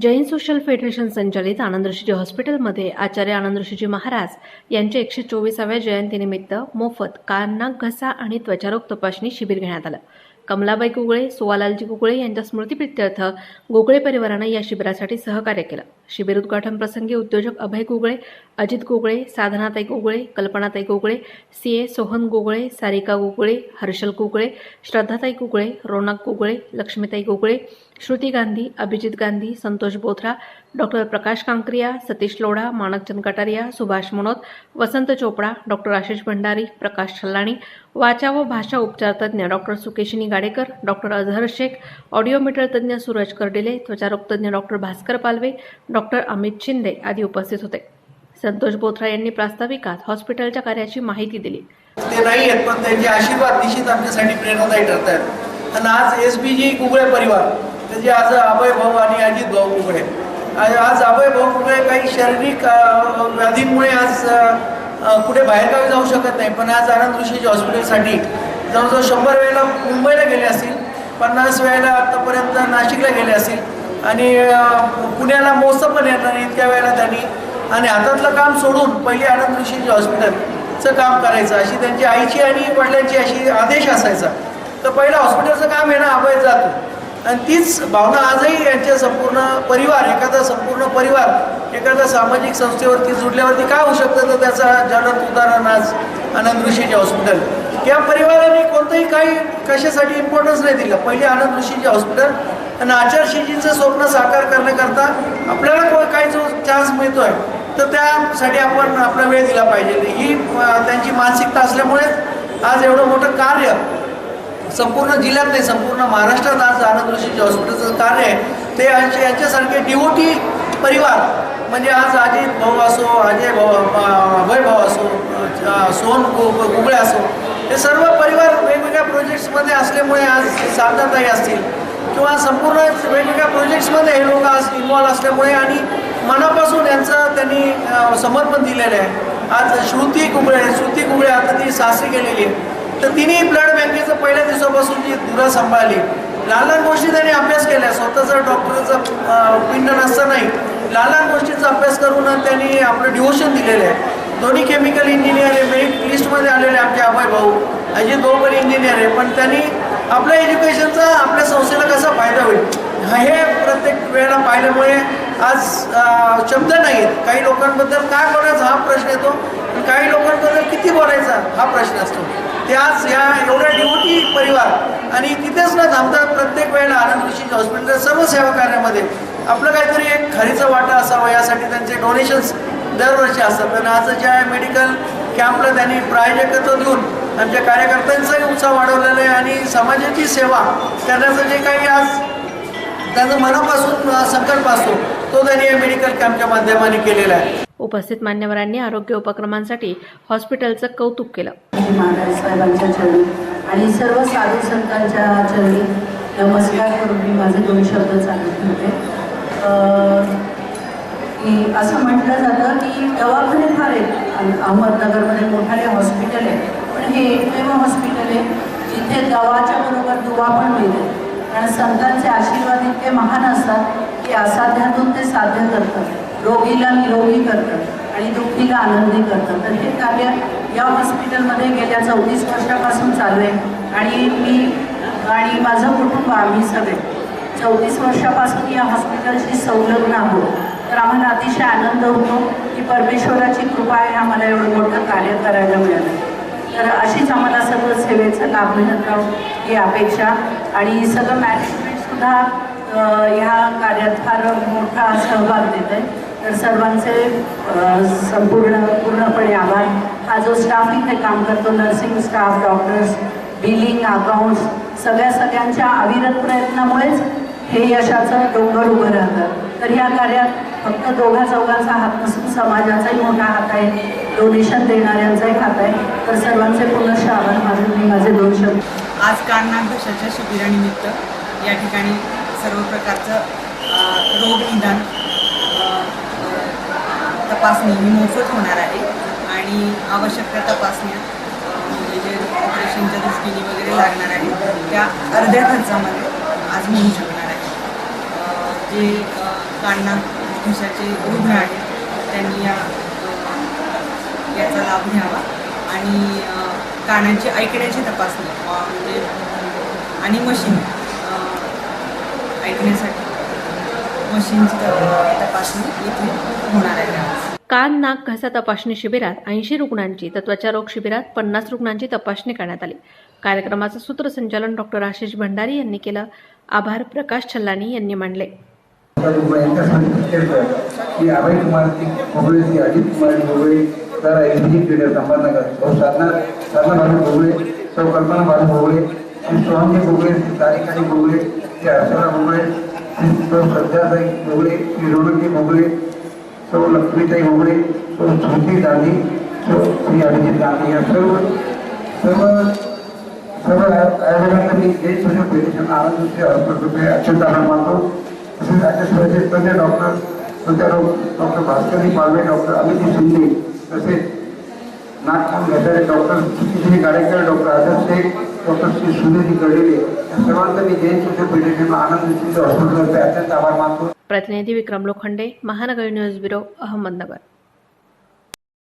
Jain social federation संचालित आनंदऋषीजी हॉस्पिटलमध्ये आचार्य आनंदऋषीजी महाराज यांच्या एकशे चोवीसाव्या जयंतीनिमित्त मोफत कान नाक घसा आणि त्वचारोग तपासणी शिबिर घेण्यात आलं. कमलाबाई कुगळे सोवालालजी कुगळे यांच्या स्मृतीप्रित्यर्थ गोगळे परिवारानं या शिबिरासाठी सहकार्य केलं. शिबिर उद्घाटन प्रसंगी उद्योजक Abhay Kugle Ajit Kugle Sadhanatai Kugle Kalpanatai Kugle C A Sohan Gogale Sarika Gugale Harshal Kugle Shraddhatai Kugle Ronak Kugle Laxmitai Kugle Shruti Gandhi Abhijit Gandhi Santosh Bothra doctor Prakash Kankariya Satish Lodha Manakchand Kataria Subhash Manot Vasant Chopda doctor Ashish Bhandari Prakash Chhallani वाचा व भाषा उपचार तज्ज्ञ doctor Sukeshini Gadekar doctor Azhar Shaikh audiometer तज्ज्ञ सूरज कर्डिले त्वचारोगतज्ञ doctor Bhaskar Palve doctor Amit Shinde आदी उपस्थित होते. संतोष बोथरा यांनी प्रास्ताविकात हॉस्पिटलच्या कार्याची माहिती दिली. ते नाही आहेत पण त्यांचे आशीर्वाद निश्चित आमच्यासाठी प्रेरणादायी ठरत आहेत आणि आज एस बी जी कुगळे परिवार त्याचे आज अभय भाऊ आणि अजित भाऊ कुगळे आज आज अभय भाऊ कुठे काही शारीरिक व्याधींमुळे आज कुठे बाहेरगावी जाऊ शकत नाही. पण आज आनंद ऋषीच्या हॉस्पिटलसाठी जवळजवळ शंभर वेळेला मुंबईला गेले असतील पन्नास वेळेला आत्तापर्यंत नाशिकला गेले असतील. आणि पुण्याला मोसम पण येणार नाही इतक्या वेळेला त्यांनी. आणि हातातलं काम सोडून पहिले आनंद ऋषीचे हॉस्पिटलचं काम करायचं अशी त्यांची आईची आणि वडिलांची अशी आदेश असायचा. तर पहिलं हॉस्पिटलचं काम येणं अभय जातो. आणि तीच भावना आजही यांच्या संपूर्ण परिवार एखादा संपूर्ण परिवार एखाद्या सामाजिक संस्थेवरती जुडल्यावरती काय होऊ शकतं? तर त्याचा जलद उदाहरण आज आनंद ऋषीचे हॉस्पिटल. या परिवाराने कोणतंही काही कशासाठी इम्पॉर्टन्स नाही दिलं. पहिले आनंद ऋषीचे हॉस्पिटल आणि आचारशीजींचं स्वप्न साकार करण्याकरता आपल्याला काही जो चान्स मिळतोय तर त्यासाठी आपण आपला वेळ दिला पाहिजे. ही त्यांची मानसिकता असल्यामुळे आज एवढं मोठं कार्य संपूर्ण जिल्ह्यात नाही संपूर्ण महाराष्ट्रात आज आनंद जे हॉस्पिटलचं कार्य आहे. ते यांचे यांच्यासारखे डिओटी परिवार म्हणजे आज अजित भाऊ असो अजय भाऊ अभय भाऊ असो सोहन गु- गुगळे असो हे सर्व परिवार वेगवेगळ्या प्रोजेक्ट्समध्ये असल्यामुळे आज साधनाताई असतील. किंवा संपूर्ण वेगवेगळ्या प्रोजेक्ट्समध्ये हे लोक आज इन्वॉल्व असल्यामुळे आणि मनापासून यांचं त्यांनी समर्पण दिलेलं आहे. आज श्रुती कुबळे श्रुती कुबळे आता ती सासरी गेलेली आहे. तर तिने ब्लड बँकेचं पहिल्या दिवसापासून जी धुरा सांभाळली. लहान लहान गोष्टी त्यांनी अभ्यास केल्या स्वतःचं डॉक्टरचं अ, पिंड नसतानाही लहान लहान गोष्टींचा अभ्यास करून त्यांनी आपलं डिवोशन दिलेलं आहे. दोन्ही केमिकल इंजिनियर आहे मेरिट लिस्टमध्ये आलेले आमचे अभय भाऊ. अजित भाऊ पण इंजिनियर आहे. पण त्यांनी आपल्या एज्युकेशनचा आपल्या संस्थेला कसा फायदा होईल? हे प्रत्येक वेळेला पाहिल्यामुळे आज शब्द नाही आहेत काही लोकांबद्दल काय बोलायचं हा प्रश्न येतो. काही लोकांबद्दल किती बोलायचा हा प्रश्न असतो. ते आज या एवढ्या डिवोटी परिवार आणि तिथेच न थांबतात वेळेला आनंद ऋषी हॉस्पिटल सर्व सेवा कार्यामध्ये आपलं काहीतरी एक खरीचा वाटा असावा यासाठी त्यांचे डोनेशन्स दरवर्षी असतात. आणि आज ज्या मेडिकल कॅम्पला त्यांनी प्रायोजकत्व देऊन आमच्या कार्यकर्त्यांचाही उत्साह वाढवलेला आहे आणि समाजाची सेवा करण्याचं जे काही आज त्यांचा मनापासून संकल्प असतो तो त्यांनी या मेडिकल कॅम्पच्या माध्यमाने केलेला आहे. उपस्थित मान्यवरांनी आरोग्य उपक्रमांसाठी हॉस्पिटलचं कौतुक केलं. महाराज साहेबांच्या चरणी आणि सर्व साधू संतांच्या चरणी नमस्कार करून मी माझे दोन शब्द चालत होते की असं म्हटलं जातं की दवाखाने फार आहेत. अहमदनगरमध्ये मोठाले हॉस्पिटल आहे पण हे एकमेव हॉस्पिटल आहे जिथे दवाच्या बरोबर दुवा पण मिळते. कारण संतांचे आशीर्वाद इतके महान असतात की असाध्यातून ते साध्य करतात. रोगीला निरोगी करतात आणि दुःखीला आनंदी करतात. तर हे कार्य या हॉस्पिटलमध्ये गेल्या चौतीस वर्षापासून चालू आहे. आणि मी आणि माझं कुटुंब आम्ही सगळे. चौतीस वर्षापासून या हॉस्पिटलशी संलग्न आहोत. तर आम्हाला अतिशय आनंद होतो की परमेश्वराची कृपा आहे आम्हाला एवढं मोठं कार्य करायला मिळालं. तर अशीच आम्हाला सर्व सेवेचा लाभ मिळत राहू ही अपेक्षा. आणि सगळं मॅनेजमेंटसुद्धा ह्या कार्यात फार मोठा सहभाग देत आहे. तर सर्वांचे संपूर्ण पूर्णपणे आभार. हा जो स्टाफ इथे काम करतो nursing staff doctors billing accounts सगळ्या सगळ्यांच्या अविरत प्रयत्नामुळेच हे यशाचं डोंगर उभं राहतं. तर या कार्यात फक्त दोघा चौघांचा हात नसून समाजाचाही मोठा हात आहे. डोनेशन देणाऱ्यांचाही हात आहे. तर सर्वांचे पुनश्च आभार माझे मी माझे दोन शब्द. आज कारणाध्यक्षाच्या शिबिरानिमित्त या ठिकाणी सर्व प्रकारचं रोग निदान तपासणी ही मोफत होणार आहे. आणि आवश्यक त्या तपासण्या ऑपरेशनच्या वगैरे लागणार आहे त्या अर्ध्या खर्चामध्ये आज मिळू शकणार आहे. जे अ, कानाक रुग्ण आहेत त्यांनी या याचा लाभ घ्यावा. आणि कानांची ऐकण्याची तपासणी म्हणजे आणि मशीन ऐकण्यासाठी मशीनची तपासणी इथे होणार आहे. कान नाक घसा तपासणी शिबिरात ऐंशी रुग्णांची तर त्वचारोग शिबिरात पन्नास रुग्णांची तपासणी करण्यात आली. कार्यक्रमाचं सूत्रसंचालन डॉक्टर आशिष भंडारी यांनी केलं. आभार प्रकाश छल्लानी यांनी मांडले. यांच्यासाठी भोगळे श्री सोहमजी भोगळे श्री तारिकाजी भोगळे श्री भोगळे श्री भोगळे श्री भोगळे सौ लक्ष्मीताई भोगळे सौ स्मृती गांधी सौ श्री अभिजित गांधी या सर्व सर्व सर्व आयोजकांना मी जय सूर्य फेडरेशन आनंद दुसरे हॉस्पिटल अत्यंत आभार मानतो. तसेच राज्यसभेचे तज्ञ डॉक्टर सध्या डॉक्टर भास्करी पालवे डॉक्टर अमित शिंदे तसेच Nagpur Ghatare doctor Shri Gadekar doctor Adarsh Shaikh doctor Shri Sunilji Gadele या सर्वांचा मी जैन सूर्य पेटिशन आनंद दुसरे हॉस्पिटलचे अत्यंत आभार मानतो. प्रतिनिधी विक्रम लोखंडे महानगर न्यूज ब्युरो अहमदनगर.